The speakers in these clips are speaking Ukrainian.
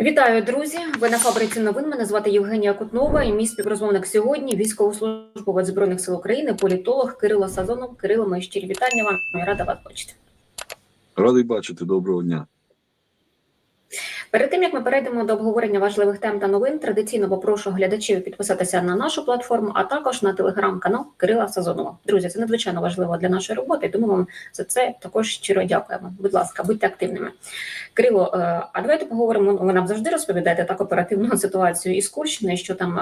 Вітаю, друзі! Ви на фабриці новин. Мене звати Євгенія Кутнова. І мій співрозмовник сьогодні військовослужбовець збройних сил України, політолог Кирило Сазонов. Кирило, мої щирі вітання вам. Рада вас бачити. Радий бачити, доброго дня. Перед тим як ми перейдемо до обговорення важливих тем та новин, традиційно попрошу глядачів підписатися на нашу платформу, а також на телеграм-канал Кирила Сазонова. Друзі, це надзвичайно важливо для нашої роботи, тому вам за це також щиро дякуємо. Будь ласка, будьте активними. Кирило, е, а давайте поговоримо. Ви нам завжди розповідаєте так оперативну ситуацію із Курщини, що там.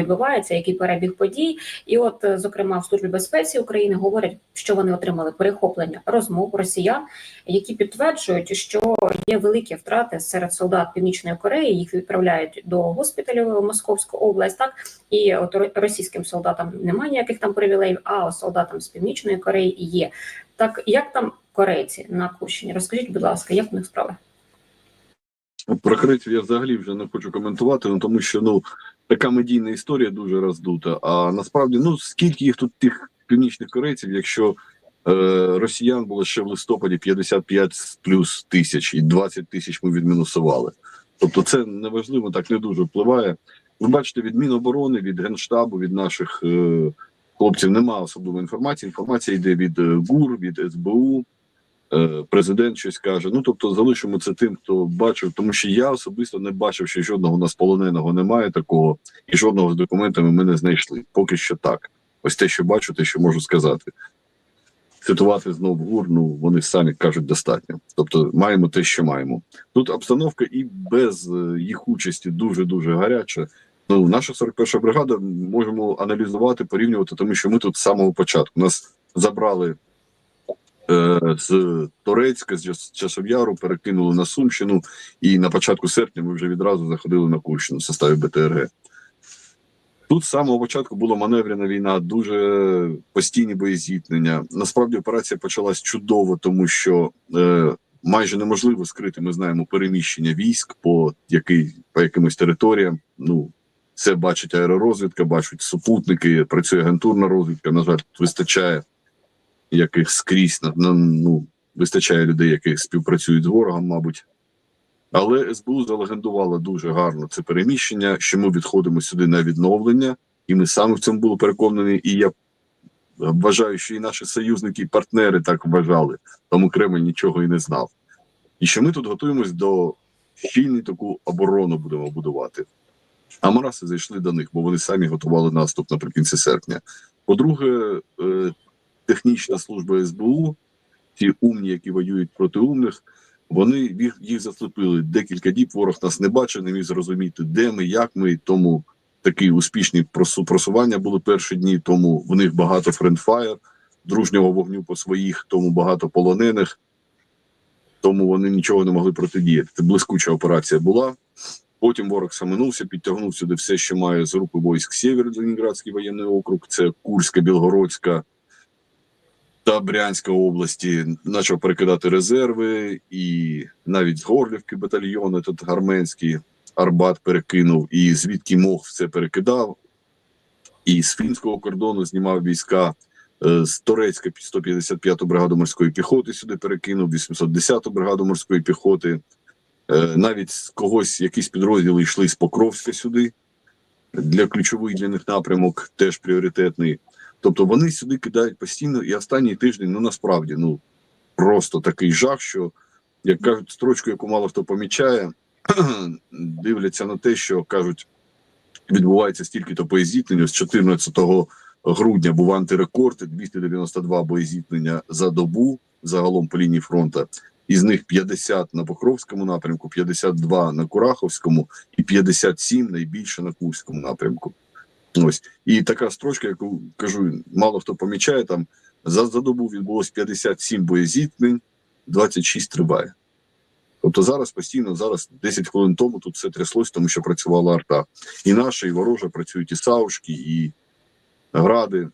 Відбувається який перебіг подій, і от е, зокрема в службі безпеці України говорять, що вони отримали перехоплення розмов росіян, які підтверджують, що є великі втрати серед солдат Північної Кореї. Їх відправляють до госпіталю в Московську область. Так і от російським солдатам немає ніяких там привілеїв, а солдатам з Північної Кореї є. Так як там корейці на Курщині? Розкажіть, будь ласка, як в них справи? Про корейців я взагалі вже не хочу коментувати, ну тому що ну така медійна історія дуже роздута. А насправді, ну скільки їх тут тих північних корейців, якщо е, росіян було ще в листопаді 55 плюс тисяч і 20 тисяч ми відмінусували. Тобто, це неважливо, так не дуже впливає. Ви бачите, від Міноборони, від Генштабу, від наших е, хлопців немає особливої інформації. Інформація йде від е, ГУР, від СБУ. Е, Президент щось каже. Ну тобто залишимо це тим, хто бачив, тому що я особисто не бачив, що жодного у нас полоненого немає такого, і жодного з документами ми не знайшли. Поки що так. Ось те, що бачу, те, що можу сказати. Цитувати знов ГУР, ну вони самі кажуть достатньо. Тобто маємо те, що маємо. Тут обстановка і без е, їх участі дуже дуже гаряча. Ну, наша 41 бригада можемо аналізувати, порівнювати, тому що ми тут з самого початку нас забрали з Торецька, з Час- Часов'яру, перекинули на Сумщину, і на початку серпня ми вже відразу заходили на Курщину в составі БТРГ. Тут з самого початку була маневрена війна, дуже постійні боєзіткнення. Насправді операція почалась чудово, тому що е, майже неможливо скрити. Ми знаємо переміщення військ по який по якимось територіям. Ну це бачить аеророзвідка, бачать супутники, працює агентурна розвідка. На жаль, тут вистачає яких скрізь ну вистачає людей, які співпрацюють з ворогом, мабуть. Але СБУ залегендувала дуже гарно це переміщення, що ми відходимо сюди на відновлення, і ми саме в цьому були переконані. І я вважаю, що і наші союзники, і партнери так вважали, тому Кремль нічого і не знав. І що ми тут готуємось до щільну таку оборону будемо будувати. А Мараси зайшли до них, бо вони самі готували наступ наприкінці серпня. По-друге, е, технічна служба СБУ, ті умні, які воюють проти умних, вони їх, їх заслепили. Декілька діб ворог нас не бачив, не міг зрозуміти, де ми, як ми. Тому такі успішні просування були перші дні. Тому в них багато френдфаєр, дружнього вогню по своїх, тому багато полонених. Тому вони нічого не могли протидіяти. Це блискуча операція була. Потім ворог саминувся, підтягнув сюди все, що має з групи військ Сєвєр, Ленінградський воєнний округ, це Курська, Білгородська та Брянська області. Почав перекидати резерви, і навіть з Горлівки батальйони, тут Гарменський, Арбат перекинув, і звідки мог все перекидав. І з фінського кордону знімав війська. е, З Торецька 155-ту бригаду морської піхоти сюди перекинув, 810-ту бригаду морської піхоти. Е, навіть з когось якісь підрозділи йшли з Покровська сюди для ключових для них напрямок, теж пріоритетний. Тобто вони сюди кидають постійно, і останній тиждень, ну насправді, ну просто такий жах, що як кажуть, строчку, яку мало хто помічає, дивляться на те, що кажуть, відбувається стільки-то боєзіткнень. З 14 грудня був антирекорд 292 боєзіткнення за добу загалом по лінії фронту. Із них 50 на Покровському напрямку, 52 на Кураховському і 57 найбільше на Курському напрямку. Ось і така строчка, яку кажу, мало хто помічає там. За, за добу відбулось 57 боєзіткнень, 26 триває. Тобто зараз постійно, зараз 10 хвилин тому тут все тряслось, тому що працювала арта. І наша, і ворожа працюють і Саушки, і гради.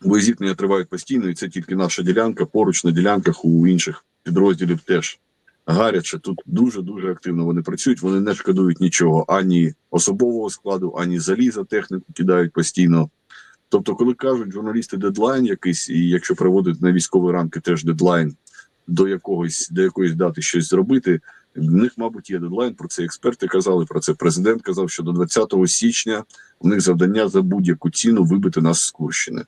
Боєзіткнення тривають постійно, і це тільки наша ділянка. Поруч на ділянках у інших підрозділів теж гаряче. Тут дуже дуже активно вони працюють. Вони не шкодують нічого ані особового складу, ані заліза техніку кидають постійно. Тобто, коли кажуть журналісти дедлайн якийсь, і якщо приводять на військові рамки теж дедлайн до якогось до якоїсь дати щось зробити, В них, мабуть, є дедлайн. Про це експерти казали. Про це президент казав, що до 20 січня у них завдання за будь-яку ціну вибити нас з Курщини.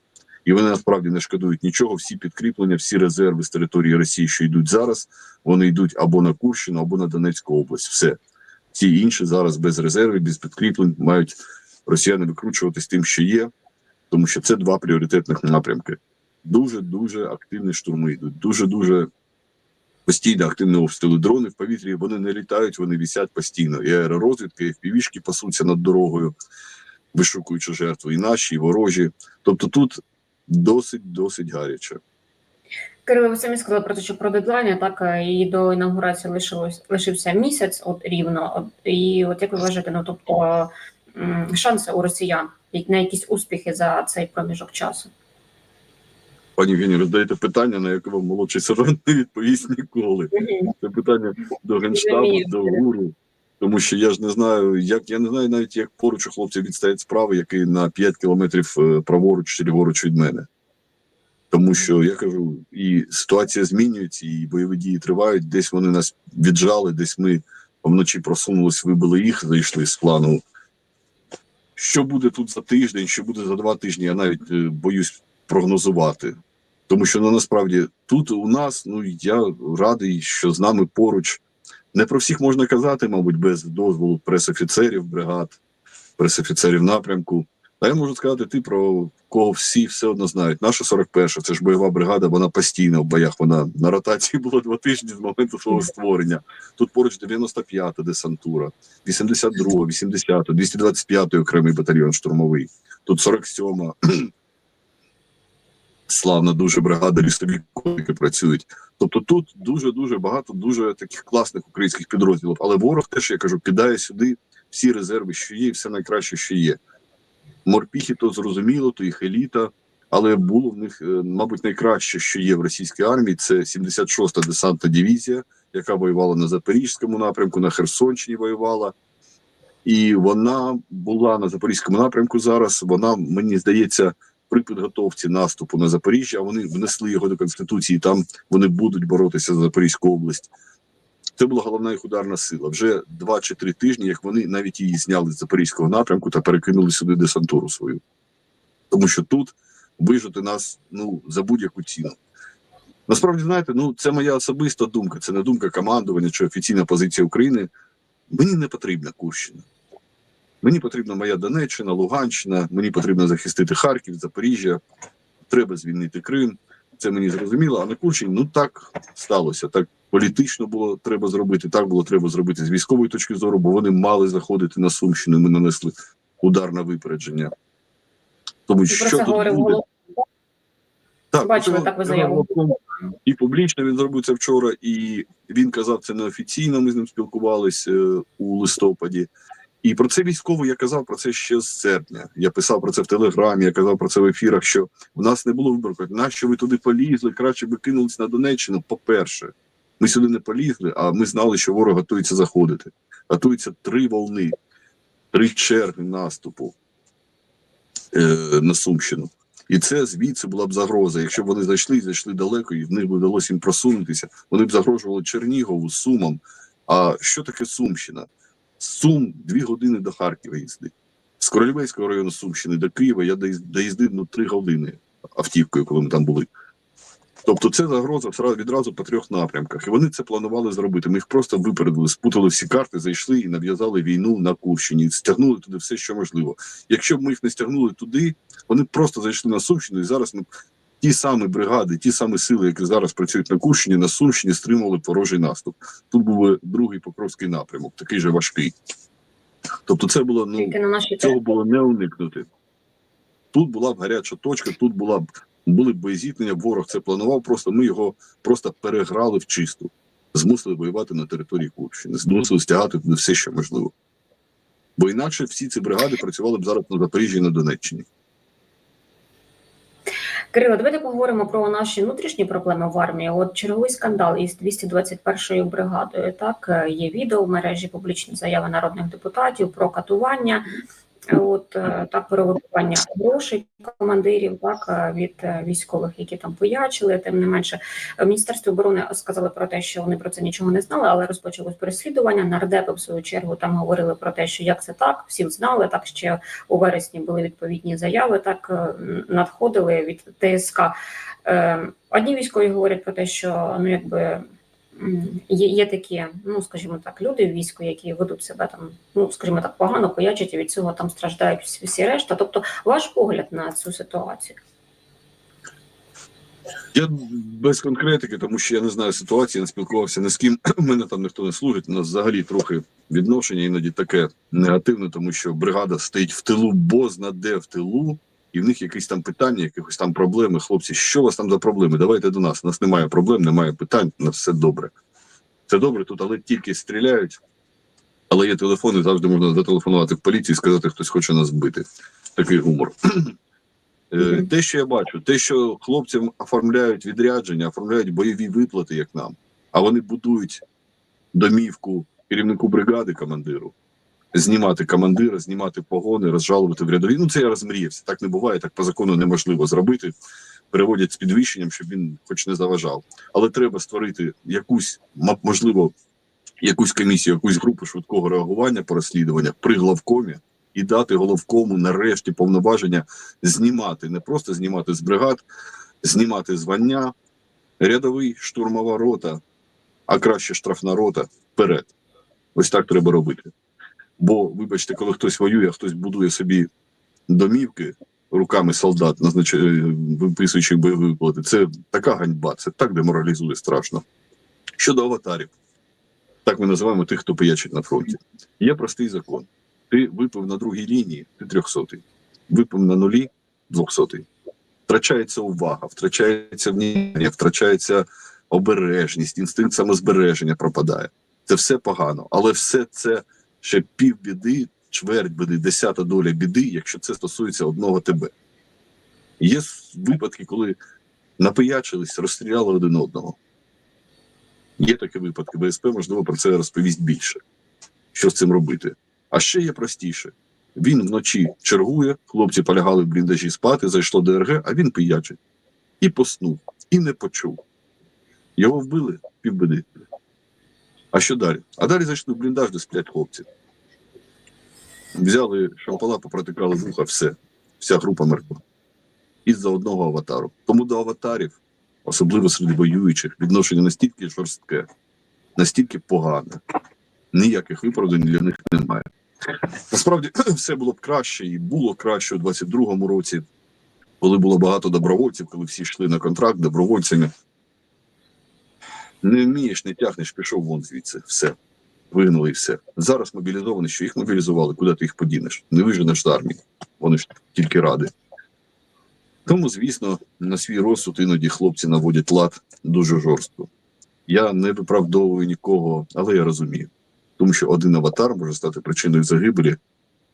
І вони насправді не шкодують нічого. Всі підкріплення, всі резерви з території Росії, що йдуть зараз, вони йдуть або на Курщину, або на Донецьку область. Все. Всі інші зараз без резервів, без підкріплень мають росіяни викручуватись тим, що є, тому що це два пріоритетних напрямки. Дуже дуже активні штурми йдуть. Дуже дуже постійно активні обстріли. Дрони в повітрі вони не літають, вони висять постійно. І аеророзвідка, і впівішки пасуться над дорогою, вишукуючи жертву, і наші, і ворожі. Тобто тут досить досить гаряче. Кирило, ви самі сказали про те, що про дедлайни, так е, і до інаугурації лишилось лишився місяць, от рівно. От, і от як ви вважаєте, ну тобто шанси у росіян на якісь успіхи за цей проміжок часу? Пані Євгенія, ви задаєте питання, на яке вам молодший сержант не відповість ніколи. Це питання до генштабу, до гуру. Тому що я ж не знаю, як я не знаю навіть, як поруч у хлопців відстоять справи, які на 5 кілометрів е, праворуч чи ліворуч від мене. Тому що я кажу, і ситуація змінюється, і бойові дії тривають. Десь вони нас віджали, десь ми вночі просунулись, вибили їх, зайшли з плану. Що буде тут за тиждень, що буде за два тижні, я навіть е, боюсь прогнозувати. Тому що ну, насправді тут у нас, ну я радий, що з нами поруч. Не про всіх можна казати, мабуть, без дозволу пресофіцерів бригад, пресофіцерів напрямку. А я можу сказати ти про кого всі все одно знають. Наша 41 це ж бойова бригада, вона постійно в боях. Вона на ротації була два тижні з моменту свого створення. Тут поруч 95-та десантура, 82-та, 80-та, 225-й окремий батальйон штурмовий. Тут 47-ма славна дуже бригада лісові які працюють. Тобто тут дуже дуже багато дуже таких класних українських підрозділів. Але ворог теж я кажу, кидає сюди всі резерви, що є, і все найкраще, що є. Морпіхи то зрозуміло, то їх еліта. Але було в них, е, мабуть, найкраще, що є в російській армії. Це 76-та десантна дивізія, яка воювала на Запорізькому напрямку, на Херсонщині воювала. І вона була на Запорізькому напрямку зараз. Вона, мені здається, при підготовці наступу на Запоріжжя, вони внесли його до Конституції, там вони будуть боротися за Запорізьку область. Це була головна їх ударна сила. Вже два чи три тижні, як вони навіть її зняли з Запорізького напрямку та перекинули сюди десантуру свою. Тому що тут вижити нас ну, за будь-яку ціну. Насправді, знаєте, ну це моя особиста думка, це не думка командування чи офіційна позиція України. Мені не потрібна Курщина. Мені потрібна моя Донеччина, Луганщина, мені потрібно захистити Харків, Запоріжжя, треба звільнити Крим. Це мені зрозуміло. А на Курщині ну так сталося. Так політично було треба зробити, так було треба зробити з військової точки зору, бо вони мали заходити на Сумщину. Ми нанесли удар на випередження. Тому І що тут буде? Так, Бачили, так ви заяву. І публічно він зробив це вчора, і він казав це неофіційно. Ми з ним спілкувалися е, у листопаді. І про це військово я казав про це ще з серпня. Я писав про це в телеграмі, я казав про це в ефірах. Що в нас не було вибору. Нащо ви туди полізли? Краще би кинулись на Донеччину. По-перше, ми сюди не полізли, а ми знали, що ворог готується заходити. Готуються три волни, три черги наступу е, на Сумщину. І це звідси була б загроза. Якщо б вони зайшли, зайшли далеко, і в них би вдалося їм просунутися, вони б загрожували Чернігову, Сумам. А що таке Сумщина? Сум дві години до Харкова їздить. З Королівецького району Сумщини до Києва я доїз- доїздив ну, три години автівкою, коли ми там були. Тобто це загроза відразу по трьох напрямках. І вони це планували зробити. Ми їх просто випередили, спутали всі карти, зайшли і нав'язали війну на Курщині, стягнули туди все, що можливо. Якщо б ми їх не стягнули туди, вони просто зайшли на Сумщину, і зараз ми ті самі бригади, ті самі сили, які зараз працюють на Курщині, на Сумщині стримували ворожий наступ. Тут був другий Покровський напрямок, такий же важкий. Тобто, це було ну на цього було не уникнути. Тут була б гаряча точка, тут була б були б боєзіткнення, ворог це планував. Просто ми його просто переграли в чисту, змусили воювати на території Курщини, змусили стягати туди все, що можливо. Бо інакше всі ці бригади працювали б зараз на Запоріжжі і на Донеччині. Кирило, давайте поговоримо про наші внутрішні проблеми в армії. От черговий скандал із 221-ю бригадою. Так е, є відео в мережі, публічні заяви народних депутатів про катування. От е, так перевикування грошей командирів, так е, від е, військових, які там поячили. Тим не менше, в міністерстві оборони сказали про те, що вони про це нічого не знали, але розпочалось переслідування. Нардепи в свою чергу там говорили про те, що як це так, всі знали. Так ще у вересні були відповідні заяви. Так е, надходили від ТСК. Е, Одні військові говорять про те, що ну якби. Є, є такі, ну скажімо так, люди в війську, які ведуть себе там, ну скажімо так, погано поячать, і від цього там страждають всі решта. Тобто, ваш погляд на цю ситуацію. Я без конкретики, тому що я не знаю ситуації, не спілкувався ні з ким. Мене там ніхто не служить. У нас взагалі трохи відношення іноді таке негативне, тому що бригада стоїть в тилу, бозна де в тилу, і в них якісь там питання, якихось там проблеми. Хлопці, що у вас там за проблеми? Давайте до нас. У нас немає проблем, немає питань, у нас все добре. Це добре тут, але тільки стріляють. Але є телефони, завжди можна зателефонувати в поліцію і сказати, хтось хоче нас вбити. Такий гумор. Е, Те, що я бачу, те, що хлопцям оформляють відрядження, оформляють бойові виплати, як нам, а вони будують домівку керівнику бригади, командиру, знімати командира, знімати погони, розжалувати в рядові. Ну це я розмріявся. Так не буває, так по закону неможливо зробити. Переводять з підвищенням, щоб він хоч не заважав. Але треба створити якусь, можливо, якусь комісію, якусь групу швидкого реагування по розслідуваннях при главкомі і дати головкому нарешті повноваження знімати, не просто знімати з бригад, знімати звання, рядовий штурмова рота, а краще штрафна рота вперед. Ось так треба робити. Бо, вибачте, коли хтось воює, а хтось будує собі домівки руками солдат, назначає, виписуючи бойові виплати, це така ганьба, це так деморалізує страшно. Щодо аватарів, так ми називаємо тих, хто пиячить на фронті. Є простий закон. Ти випив на другій лінії, ти трьохсотий. Випив на нулі, двохсотий. Втрачається увага, втрачається внимання, втрачається обережність, інстинкт самозбереження пропадає. Це все погано, але все це ще пів біди, чверть біди, десята доля біди, якщо це стосується одного тебе. Є випадки, коли напиячились, розстріляли один одного. Є такі випадки. БСП, можливо, про це розповість більше. Що з цим робити? А ще є простіше. Він вночі чергує, хлопці полягали в бліндажі спати, зайшло ДРГ, а він пиячить. І поснув, і не почув. Його вбили півбеди. А що далі? А далі зайшли в бліндаж, де сплять хлопці. Взяли шампала, попротикали вуха, все. Вся група мертва. Із-за одного аватару. Тому до аватарів, особливо серед воюючих, відношення настільки жорстке, настільки погане. Ніяких виправдань для них немає. Насправді все було б краще і було краще у 22-му році, коли було багато добровольців, коли всі йшли на контракт добровольцями. Не вмієш, не тягнеш, пішов вон звідси. Все. Вигнали і все. Зараз мобілізовані, що їх мобілізували, куди ти їх подінеш? Не виженеш з армії. Вони ж тільки ради. Тому, звісно, на свій розсуд іноді хлопці наводять лад дуже жорстко. Я не виправдовую нікого, але я розумію. Тому що один аватар може стати причиною загибелі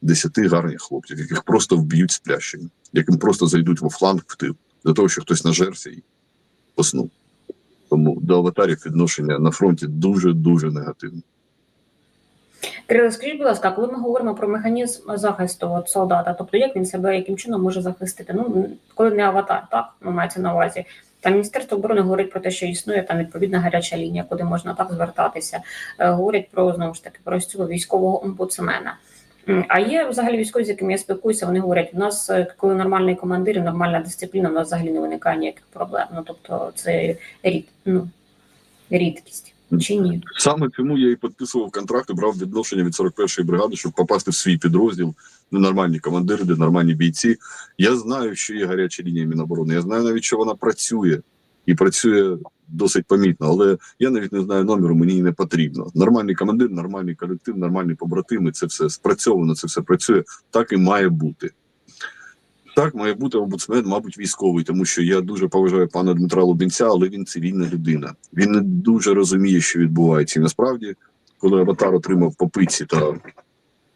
десяти гарних хлопців, яких просто вб'ють сплящими, яким просто зайдуть во фланг в тил, для того, що хтось нажерся і поснув. Тому до аватарів відношення на фронті дуже дуже негативне. Кирило, скажіть, будь ласка, коли ми говоримо про механізм захисту от, солдата, тобто як він себе яким чином може захистити? Ну коли не аватар, так ну, мається на увазі. Там Міністерство оборони говорить про те, що існує там відповідна гаряча лінія, куди можна так звертатися. Е, говорять про знову ж таки про цього військового омбудсмена. А є взагалі військові, з якими я спілкуюся, вони говорять, у нас, е, коли нормальний командир, і нормальна дисципліна, у нас взагалі не виникає ніяких проблем. Ну тобто це рід, ну, рідкість чи ні? Саме тому я і підписував контракт і брав відношення від 41-ї бригади, щоб попасти в свій підрозділ, де нормальні командири, де нормальні бійці. Я знаю, що є гаряча лінія Міноборони. Я знаю навіть, що вона працює і працює досить помітно, але я навіть не знаю номеру, мені не потрібно. Нормальний командир, нормальний колектив, нормальні побратими. Це все спрацьовано, це все працює. Так і має бути. Так, має бути омбудсмен, мабуть, військовий, тому що я дуже поважаю пана Дмитра Лубінця, але він цивільна людина. Він не дуже розуміє, що відбувається. І насправді, коли аватар отримав по пиці та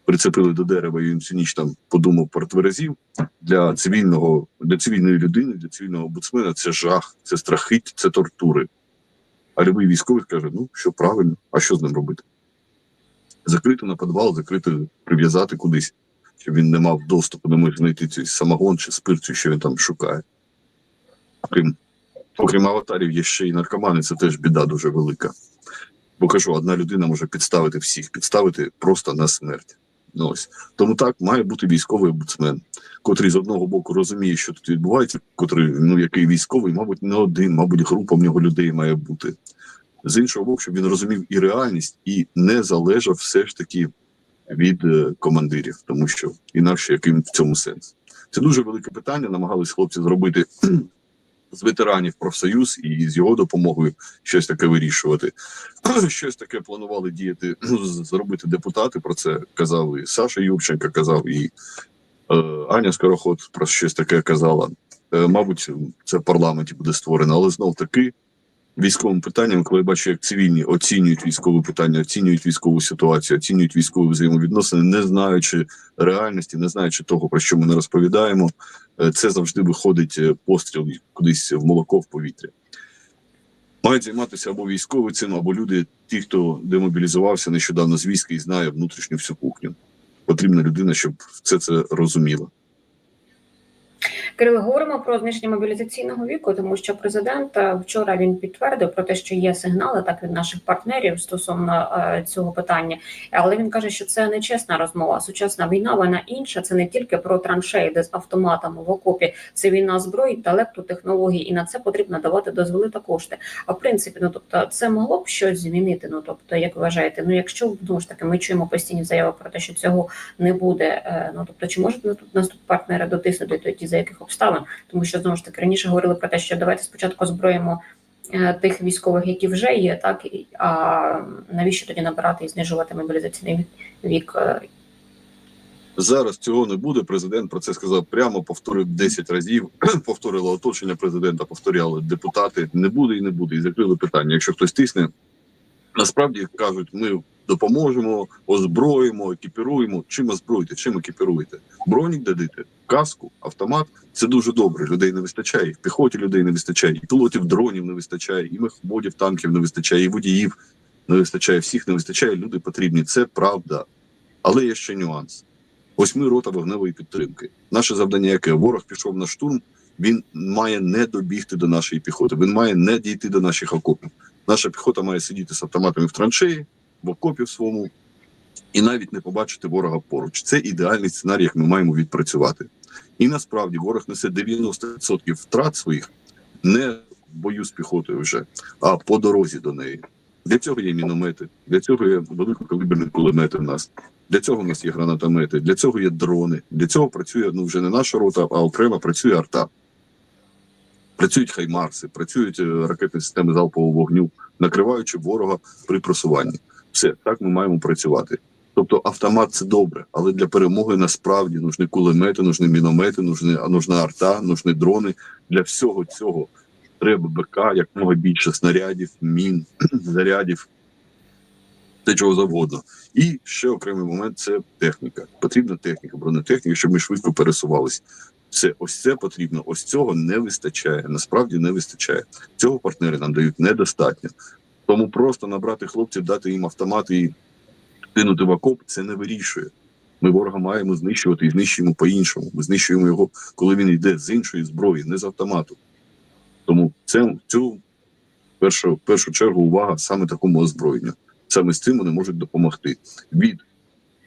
прицепили до дерева, і він всю ніч там подумав про тверезів для цивільного, для цивільної людини, для цивільного омбудсмена це жах, це страхить, це тортури. А любий військовий каже: ну що правильно, а що з ним робити? Закрити на підвал, закрити, прив'язати кудись. щоб він не мав доступу, не міг знайти цей самогон чи спирт, чи що він там шукає. Окрім, окрім аватарів, є ще й наркомани, це теж біда дуже велика. Бо кажу, одна людина може підставити всіх, підставити просто на смерть. Ось. Тому так має бути військовий омбудсмен, котрий з одного боку розуміє, що тут відбувається, котрий, ну який військовий, мабуть, не один, мабуть, група в нього людей має бути. З іншого боку, щоб він розумів і реальність, і не залежав все ж таки від е, командирів, тому що інакше яким в цьому сенс. Це дуже велике питання. Намагались хлопці зробити з ветеранів профсоюз і з його допомогою щось таке вирішувати. Щось таке планували діяти, зробити депутати. Про це казав і Саша Юрченко, казав і е, Аня Скороход про щось таке казала. Е, мабуть, це в парламенті буде створено, але знов таки військовим питанням, коли я бачу, як цивільні оцінюють військові питання, оцінюють військову ситуацію, оцінюють військові взаємовідносини, не знаючи реальності, не знаючи того, про що ми не розповідаємо, це завжди виходить е, постріл кудись в молоко в повітря. Мають займатися або військові цим, або люди, ті, хто демобілізувався нещодавно з війська і знає внутрішню всю кухню. Потрібна людина, щоб все це розуміла. Кирило, говоримо про зниження мобілізаційного віку, тому що президент е, вчора він підтвердив про те, що є сигнали так від наших партнерів стосовно е, цього питання, але він каже, що це не чесна розмова. Сучасна війна вона інша. Це не тільки про траншеї, де з автоматами в окопі. Це війна зброї, інтелекту, технологій, і на це потрібно давати дозволи та кошти. А в принципі, ну тобто, це могло б щось змінити. Ну тобто, як вважаєте, ну якщо знову ж таки ми чуємо постійні заяви про те, що цього не буде. е, Ну тобто, чи можуть тут нас партнери дотиснути тоді за яких обставин? Тому що знову ж таки раніше говорили про те, що давайте спочатку озброїмо е, тих військових, які вже є, так а навіщо тоді набирати і знижувати мобілізаційний вік- е, Зараз цього не буде. Президент про це сказав прямо, повторив 10 разів. Повторило оточення президента, повторяли депутати. Не буде і не буде. І закрили питання. Якщо хтось тисне, насправді кажуть, ми допоможемо, озброїмо, екіпіруємо. Чим озброїте, чим екіпіруєте? Бронік дадите, каску, автомат. Це дуже добре. Людей не вистачає. В піхоті людей не вистачає, і пілотів дронів не вистачає, і мехводів танків не вистачає, і водіїв не вистачає. Всіх не вистачає. Люди потрібні. Це правда. Але є ще нюанс. Ось ми рота вогневої підтримки. Наше завдання, яке ворог пішов на штурм, він має не добігти до нашої піхоти. Він має не дійти до наших окопів. Наша піхота має сидіти з автоматами в траншеї, в окопі в своєму, і навіть не побачити ворога поруч. Це ідеальний сценарій, як ми маємо відпрацювати. І насправді ворог несе 90% втрат своїх не в бою з піхотою вже, а по дорозі до неї. Для цього є міномети, для цього є великокаліберні кулемети в нас. Для цього в нас є гранатомети, для цього є дрони. Для цього працює ну вже не наша рота, а окремо працює арта. Працюють хаймарси, працюють е, ракетні системи залпового вогню, накриваючи ворога при просуванні. Все так ми маємо працювати. Тобто автомат це добре, але для перемоги насправді нужні кулемети, нужні міномети, нужні, нужна арта, нужні дрони. Для всього цього треба БК, якомога більше снарядів, мін, зарядів, те чого завгодно. І ще окремий момент це техніка. Потрібна техніка, бронетехніка, щоб ми швидко пересувалися. Все, ось це потрібно. Ось цього не вистачає. Насправді не вистачає. Цього партнери нам дають недостатньо. Тому просто набрати хлопців, дати їм автомати і кинути в окоп, це не вирішує. Ми ворога маємо знищувати і знищуємо по-іншому. Ми знищуємо його, коли він йде з іншої зброї, не з автомату. Тому це цю першу, першу чергу увага саме такому озброєнню. Саме з цим вони можуть допомогти від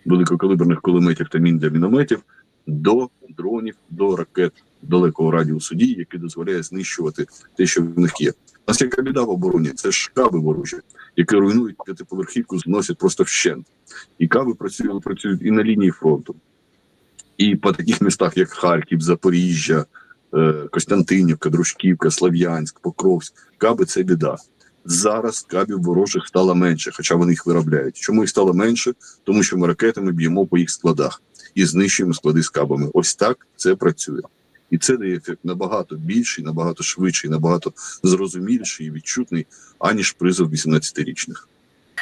великокалиберних кулеметів та мін для мінометів до дронів, до ракет далекого радіусу дії, які дозволяє знищувати те, що в них є. Нас яка біда в обороні, це ж каби ворожі, які руйнують п'ятиповерхівку, зносять просто вщент. І каби працюють, працюють і на лінії фронту, і по таких містах, як Харків, Запоріжжя, е, Костянтинівка, Дружківка, Слав'янськ, Покровськ. Каби це біда. Зараз кабів ворожих стало менше, хоча вони їх виробляють. Чому їх стало менше? Тому що ми ракетами б'ємо по їх складах і знищуємо склади з кабами. Ось так це працює. І це дає ефект набагато більший, набагато швидший, набагато зрозуміліший і відчутний, аніж призов 18-річних.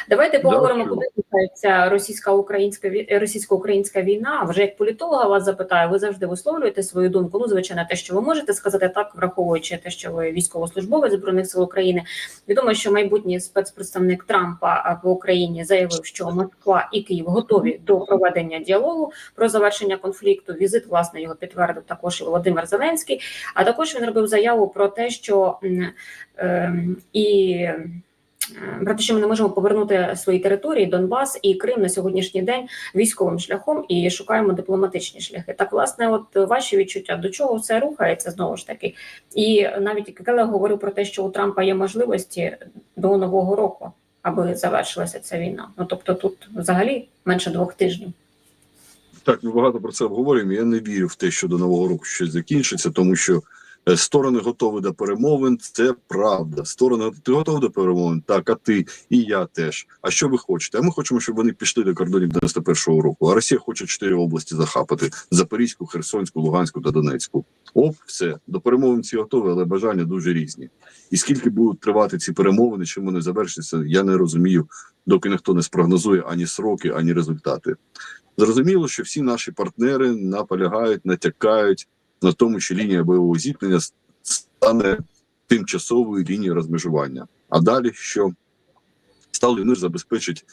Давайте поговоримо, куди рухається російсько-українська ві- російсько-українська війна. Вже як політолога вас запитаю, ви завжди висловлюєте свою думку. Ну, звичайно, те, що ви можете сказати, так враховуючи те, що ви військовослужбовець збройних сил України. Відомо, що майбутній спецпредставник Трампа в Україні заявив, що Москва і Київ готові до проведення діалогу про завершення конфлікту. Візит власне його підтвердив також і Володимир Зеленський. А також він робив заяву про те, що ем, і е, про те, що ми не можемо повернути свої території, Донбас і Крим на сьогоднішній день військовим шляхом і шукаємо дипломатичні шляхи. Так, власне, от ваші відчуття до чого все рухається знову ж таки. І навіть Келе говорив про те, що у Трампа є можливості до нового року, аби завершилася ця війна. Ну тобто, тут взагалі менше двох тижнів. Так, ми багато про це обговорюємо. Я не вірю в те, що до нового року щось закінчиться, тому що сторони готові до перемовин. Це правда. Сторони ти готовий до перемовин? Так, а ти і я теж. А що ви хочете? А ми хочемо, щоб вони пішли до кордонів 91-го року. А Росія хоче чотири області захапати: Запорізьку, Херсонську, Луганську та Донецьку. Оп, все до перемовин всі готові, але бажання дуже різні. І скільки будуть тривати ці перемовини, чим вони завершаться, я не розумію, доки ніхто не спрогнозує ані сроки, ані результати. Зрозуміло, що всі наші партнери наполягають, натякають на тому, що лінія бойового зіткнення стане тимчасовою лінією розмежування. А далі що сталий мир забезпечить,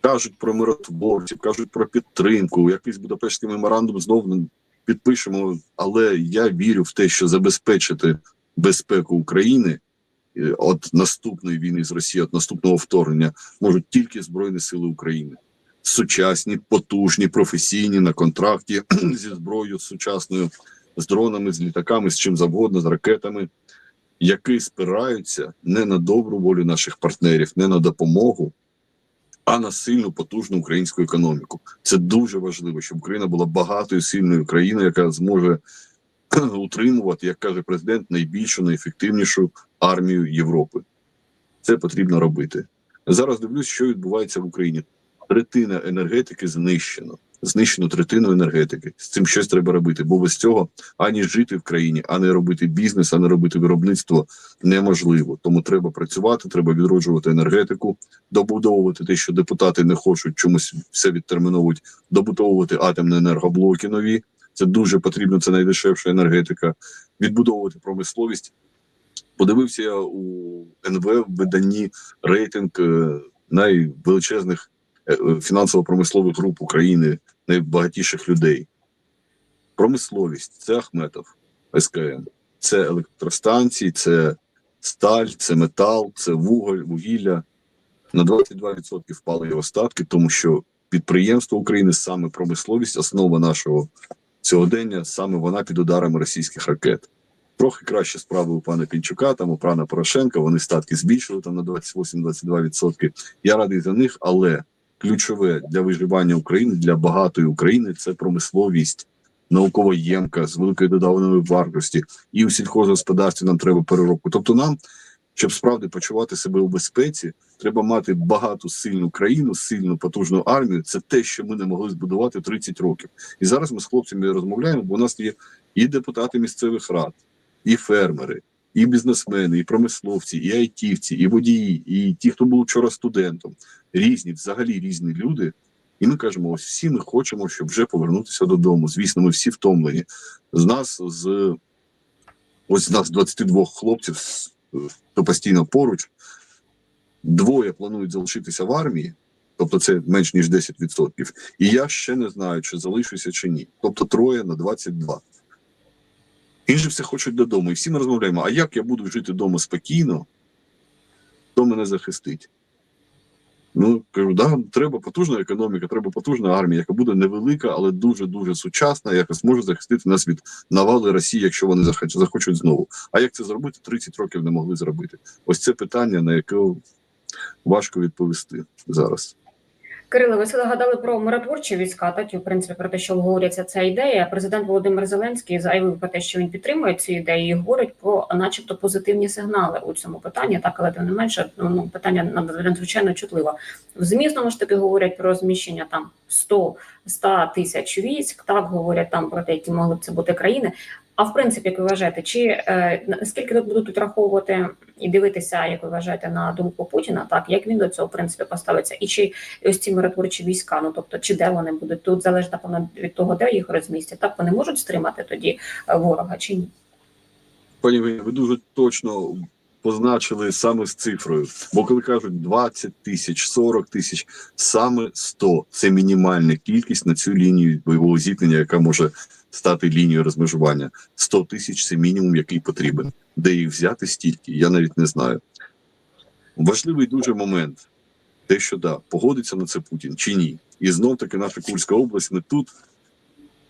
кажуть про миротворців, кажуть про підтримку. Якийсь Будапештський меморандум знову підпишемо. Але я вірю в те, що забезпечити безпеку України е, від наступної війни з Росією, від наступного вторгнення можуть тільки Збройні Сили України сучасні, потужні, професійні на контракті зі зброєю сучасною, з дронами, з літаками, з чим завгодно, з ракетами, які спираються не на добру волю наших партнерів, не на допомогу, а на сильну потужну українську економіку. Це дуже важливо, щоб Україна була багатою, сильною країною, яка зможе утримувати, як каже президент, найбільшу, найефективнішу армію Європи. Це потрібно робити. Зараз дивлюсь, що відбувається в Україні третина енергетики знищено. Знищено третину енергетики. З цим щось треба робити, бо без цього ані жити в країні, ані робити бізнес, ані робити виробництво неможливо. Тому треба працювати, треба відроджувати енергетику, добудовувати те, що депутати не хочуть чомусь все відтерміновують, добудовувати атомні енергоблоки нові. Це дуже потрібно. Це найдешевша енергетика. Відбудовувати промисловість. Подивився я у НВ в виданні рейтинг е, найвеличезних фінансово-промислових груп України, найбагатіших людей. Промисловість це Ахметов, СКН, це електростанції, це сталь, це метал, це вуголь, вугілля. На 22% впали його статки, тому що підприємство України, саме промисловість, основа нашого сьогодення, саме вона під ударами російських ракет. Трохи краще справи у пана Пінчука, там у пана Порошенка. Вони статки збільшили там на 28-22%. Я радий за них, але ключове для виживання України, для багатої України це промисловість, наукова ємка з великою додаваною вартості. І у сільхозгосподарстві нам треба переробку. Тобто, нам, щоб справді почувати себе у безпеці, треба мати багату сильну країну, сильну потужну армію. Це те, що ми не могли збудувати 30 років. І зараз ми з хлопцями розмовляємо, бо у нас є і депутати місцевих рад, і фермери, і бізнесмени, і промисловці, і айтівці, і водії, і ті, хто був вчора студентом, різні, взагалі різні люди. І ми кажемо: ось всі ми хочемо, щоб вже повернутися додому. Звісно, ми всі втомлені. З нас з ось з нас 22 хлопців, хто постійно поруч, двоє планують залишитися в армії. Тобто це менш ніж 10%. І я ще не знаю, чи залишуся чи ні. Тобто троє на 22. Інші все хочуть додому. І всі ми розмовляємо: а як я буду жити вдома спокійно, хто мене захистить? Ну, кажу, да, треба потужна економіка, треба потужна армія, яка буде невелика, але дуже-дуже сучасна, яка зможе захистити нас від навали Росії, якщо вони захочуть знову. А як це зробити? 30 років не могли зробити. Ось це питання, на яке важко відповісти зараз. Кирило, ви згадали про миротворчі війська, так і в принципі про те, що обговорюється ця ідея. Президент Володимир Зеленський заявив про те, що він підтримує цю ідею і говорить про, начебто, позитивні сигнали у цьому питанні. Так, але тим не менше, ну питання надзвичайно чутливе. В ЗМІ знову ж таки говорять про розміщення там 100 100 тисяч військ. Так говорять там про те, які могли б це бути країни. А в принципі, як ви вважаєте, чи е, наскільки тут будуть враховувати і дивитися, як ви вважаєте, на думку Путіна, так як він до цього в принципі поставиться, і чи ось ці миротворчі війська, ну тобто, чи де вони будуть тут залежить напевно від того, де їх розмістять, так вони можуть стримати тоді е, ворога чи ні? Пані ви дуже точно позначили саме з цифрою. Бо коли кажуть 20 тисяч, 40 тисяч, саме 100 – це мінімальна кількість на цю лінію бойового зіткнення, яка може стати лінією розмежування. 100 тисяч – це мінімум, який потрібен. Де їх взяти стільки, я навіть не знаю. Важливий дуже момент. Те, що да, погодиться на це Путін чи ні. І знов таки наша Курська область не тут.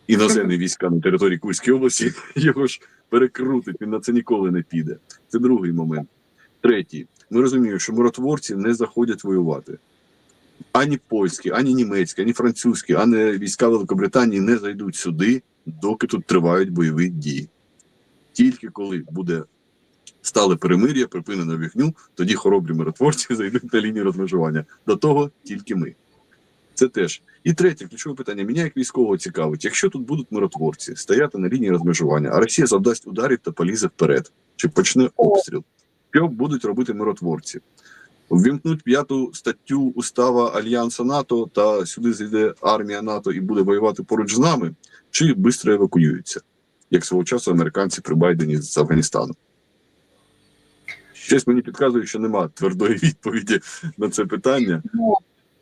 Іноземні війська на території Курської області його ж перекрутить, він на це ніколи не піде. Це другий момент. Третій. Ми розуміємо, що миротворці не заходять воювати. Ані польські, ані німецькі, ані французькі, ані війська Великобританії не зайдуть сюди, доки тут тривають бойові дії. Тільки коли буде стале перемир'я, припинено вогню, тоді хоробрі миротворці зайдуть на лінію розмежування. До того тільки ми. Це теж. І третє ключове питання. Мене як військового цікавить, якщо тут будуть миротворці стояти на лінії розмежування, а Росія завдасть ударів та полізе вперед, чи почне обстріл, що будуть робити миротворці? Ввімкнуть п'яту статтю устава Альянсу НАТО та сюди зайде армія НАТО і буде воювати поруч з нами, чи швидко евакуюються, як свого часу американці при Байдені з Афганістану. Щось мені підказує, що нема твердої відповіді на це питання.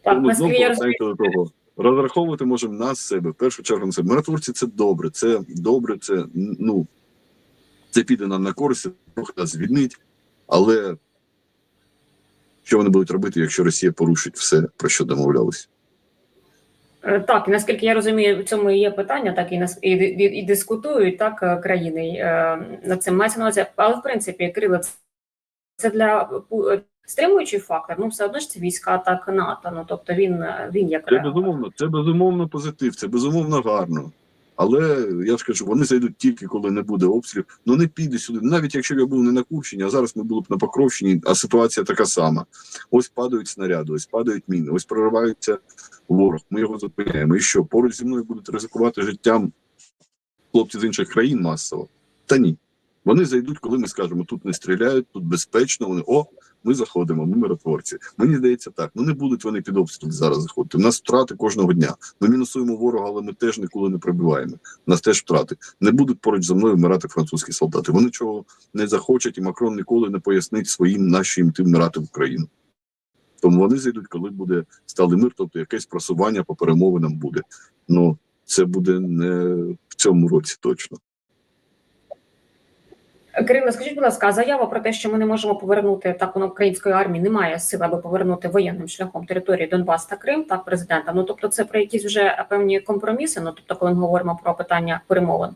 Так, Тому знову до того. Розраховувати можемо на себе. В першу чергу на себе. Миротворці це добре. Це добре, це ну це піде нам на користь, трохи нас звільнить. Але що вони будуть робити, якщо Росія порушить все, про що домовлялися? Е, Так, і наскільки я розумію, в цьому і є питання, так і нас і, і, і дискутують так е, країни е, над цим мається на увазі. Але в принципі, Кирило, це- для е, стримуючий фактор. Ну все одно ж це війська так НАТО. Ну тобто він він як Це безумовно, це безумовно позитив, це безумовно гарно. Але я ж кажу, вони зайдуть тільки коли не буде обстрілів. Ну не піде сюди. Навіть якщо б я був не на Курщині, а зараз ми були б на Покровщині, а ситуація така сама. Ось падають снаряди, ось падають міни, ось проривається ворог. Ми його зупиняємо. І що поруч зі мною будуть ризикувати життям хлопці з інших країн масово? Та ні. Вони зайдуть, коли ми скажемо, тут не стріляють, тут безпечно. Вони о, ми заходимо, ми миротворці. Мені здається, так. Ну не будуть вони під обстріл зараз заходити. У нас втрати кожного дня. Ми мінусуємо ворога, але ми теж ніколи не пробиваємо. У нас теж втрати. Не будуть поруч за мною вмирати французькі солдати. Вони чого не захочуть, і Макрон ніколи не пояснить своїм нашим тим вмирати в Україну. Тому вони зайдуть, коли буде сталий мир, тобто якесь просування по перемовинам буде. Ну це буде не в цьому році точно. Кирило, скажіть, будь ласка, заява про те, що ми не можемо повернути так у української армії, немає сил, аби повернути воєнним шляхом території Донбас та Крим, так президента. Ну тобто, це про якісь вже певні компроміси. Ну тобто, коли ми говоримо про питання перемовин.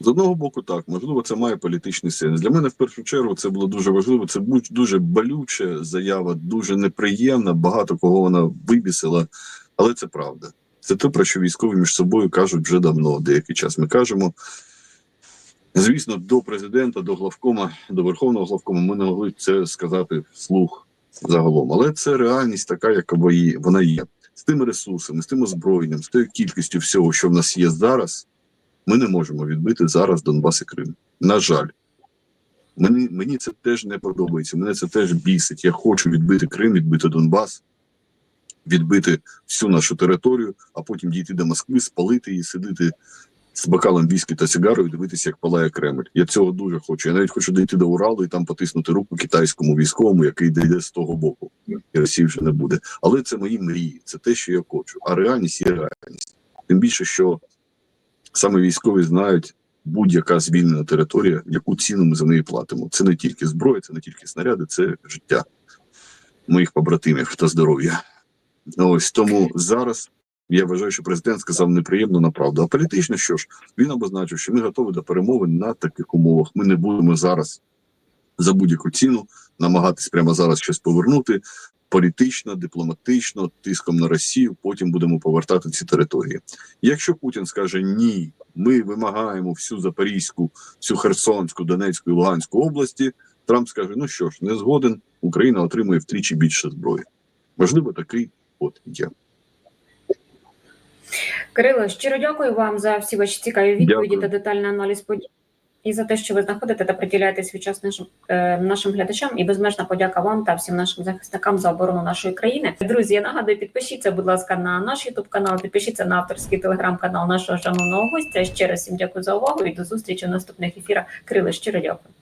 З одного боку, так можливо, це має політичний сенс. Для мене в першу чергу це було дуже важливо. Це будь- дуже болюча заява, дуже неприємна. Багато кого вона вибісила, але це правда. Це те, про що військові між собою кажуть вже давно. Деякий час ми кажемо. Звісно, до президента, до главкома, до верховного главкома ми не могли це сказати вслух загалом. Але це реальність така, яка вона є. З тими ресурсами, з тим озброєнням, з тою кількістю всього, що в нас є зараз. Ми не можемо відбити зараз Донбас і Крим. На жаль, мені, мені це теж не подобається. Мене це теж бісить. Я хочу відбити Крим, відбити Донбас, відбити всю нашу територію, а потім дійти до Москви, спалити її, сидіти з бокалом віскі та сигарою, дивитися, як палає Кремль. Я цього дуже хочу. Я навіть хочу дійти до Уралу і там потиснути руку китайському військовому, який дійде з того боку, і Росії вже не буде. Але це мої мрії, це те, що я хочу. А реальність є реальність. Тим більше, що саме військові знають будь-яка звільнена територія, яку ціну ми за неї платимо. Це не тільки зброя, це не тільки снаряди, це життя моїх побратимів та здоров'я. Ось тому зараз я вважаю, що президент сказав неприємно на правду. А політично що ж він обозначив, що ми готові до перемовин на таких умовах. Ми не будемо зараз за будь-яку ціну намагатись прямо зараз щось повернути. Політично, дипломатично, тиском на Росію, потім будемо повертати ці території. Якщо Путін скаже ні, ми вимагаємо всю Запорізьку, всю Херсонську, Донецьку і Луганську області, Трамп скаже: ну що ж, не згоден, Україна отримує втричі більше зброї. Можливо, такий от є. Кирило, щиро дякую вам за всі ваші цікаві відповіді Дякую. та детальний аналіз подій. І за те, що ви знаходите та приділяєте свій час нашим, е, нашим глядачам, і безмежна подяка вам та всім нашим захисникам за оборону нашої країни. Друзі, я нагадую, підпишіться, будь ласка, на наш Ютуб канал, підпишіться на авторський телеграм-канал нашого шановного гостя. Ще раз всім дякую за увагу і до зустрічі в наступних ефірах. Кирило, щиро дякую.